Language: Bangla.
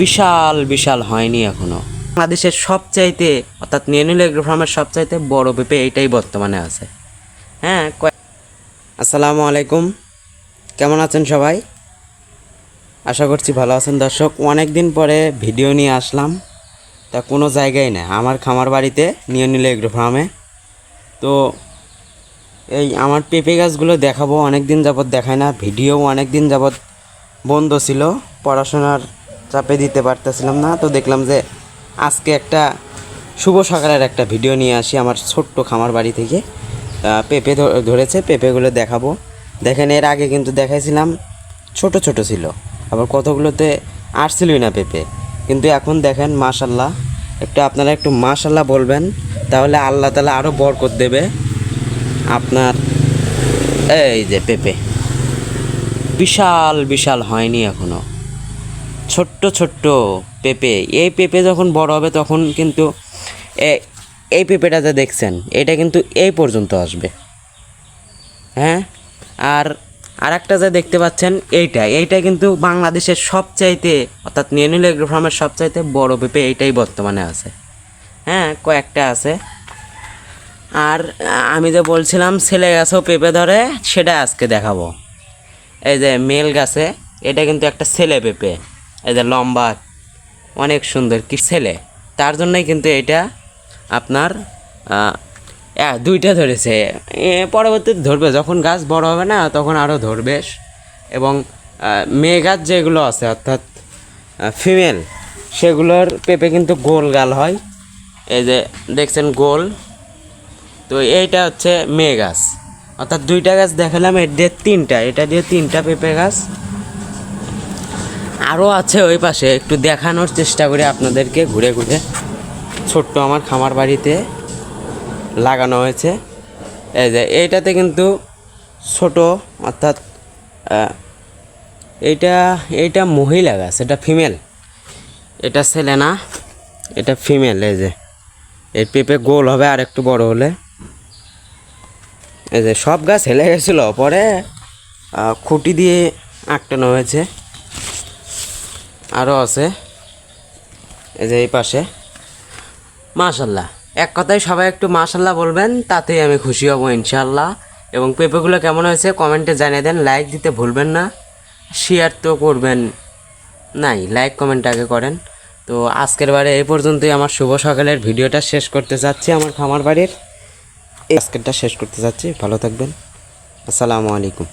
বিশাল বিশাল হয়নি এখনও। বাংলাদেশের সবচাইতে, অর্থাৎ এগ্রো ফার্মের সবচাইতে বড় পেঁপে এইটাই বর্তমানে আছে। হ্যাঁ আসসালামু আলাইকুম। কেমন আছেন সবাই? আশা করছি ভালো আছেন দর্শক। অনেক দিন পরে ভিডিও নিয়ে আসলাম। তা কোনো জায়গায় না আমার খামার বাড়িতে নিয়নুল এগ্রো ফার্মে তো এই আমার পেঁপে গাছগুলো দেখাবো। অনেক দিন যাবৎ দেখায় না। ভিডিও অনেক দিন যাবৎ বন্ধ ছিল। পড়াশোনার চাপে দিতে পারতেছিলাম না। তো দেখলাম যে আজকে একটা শুভ সকালের একটা ভিডিও নিয়ে আসি আমার ছোট্ট খামার বাড়ি থেকে। পেঁপে ধরেছে, পেঁপেগুলো দেখাবো। দেখেন, এর আগে কিন্তু দেখাইছিলাম, ছোট ছোট ছিল। আবার কতগুলোতে আসছিলই না পেঁপে। কিন্তু এখন দেখেন, মাশাল্লাহ, একটু আপনারা একটু মাশাল্লাহ বলবেন, তাহলে আল্লাহ তালা আরও বরকত দেবে আপনার। এই যে পেঁপে, বিশাল বিশাল হয়নি এখনও। ছোট্ট ছোট্ট পেঁপে। এই পেঁপে যখন বড় হবে তখন কিন্তু এই পেঁপেটা যা দেখছেন, এটা কিন্তু এই পর্যন্ত আসবে। হ্যাঁ? আর আর একটা যা দেখতে পাচ্ছেন, এইটা। এইটা কিন্তু বাংলাদেশের সবচাইতে, অর্থাৎ নিয়নুল এগ্রো সবচাইতে বড় পেঁপে, এইটাই বর্তমানে আছে। হ্যাঁ কয়েকটা আছে। আর আমি যে বলছিলাম, ছেলে গাছেও পেঁপে ধরে, সেটা আজকে দেখাবো। এই যে মেল গাছে, এটা কিন্তু একটা ছেলে পেঁপে। যে লম্বা, অনেক সুন্দর কি ছেলে। তার জন্যই কিন্তু এটা আপনার দুইটা ধরেছে। পরবর্তীতে ধরবে। যখন গাছ বড় হবে না, তখন আরও ধরবে। এবং মেয়ে গাছ যেগুলো আছে, অর্থাৎ ফিমেল সেগুলোর পেঁপে কিন্তু গোল গাল হয়। এই যে দেখছেন গোল। তো এইটা হচ্ছে মেয়ে গাছ। অর্থাৎ দুইটা গাছ দেখালাম, এর দিয়ে তিনটা, এটা দিয়ে তিনটা পেঁপে গাছ। আরও আছে ওই পাশে, একটু দেখানোর চেষ্টা করি আপনাদেরকে ঘুরে ঘুরে। ছোট্ট আমার খামার বাড়িতে লাগানো হয়েছে। এই যে, এইটাতে কিন্তু ছোট, অর্থাৎ এইটা এইটা মহিলা গাছ, এটা ফিমেল। এটা ছেলে না, এটা ফিমেল, এই যে। এই পেঁপে গোল হবে আর একটু বড় হলে। এই যে, সব গাছ হেলে গেছিল, পরে খুঁটি দিয়ে আটকানো হয়েছে। আরও আছে। এই যে এই পাশে। মাশাল্লাহ এক কথায় সবাই একটু মাশাল্লাহ বলবেন, তাতেই আমি খুশি হব ইনশাল্লাহ এবং পেঁপেগুলো কেমন হয়েছে কমেন্টে জানিয়ে দেন লাইক দিতে ভুলবেন না। শেয়ার তো করবেন নাই লাইক কমেন্ট আগে করেন। তো আজকের বারে এই পর্যন্তই, আমার শুভ সকালের ভিডিওটা শেষ করতে চাচ্ছি আমার খামার বাড়ির। এই আজকেরটা শেষ করতে চাচ্ছি ভালো থাকবেন। আসসালামু আলাইকুম।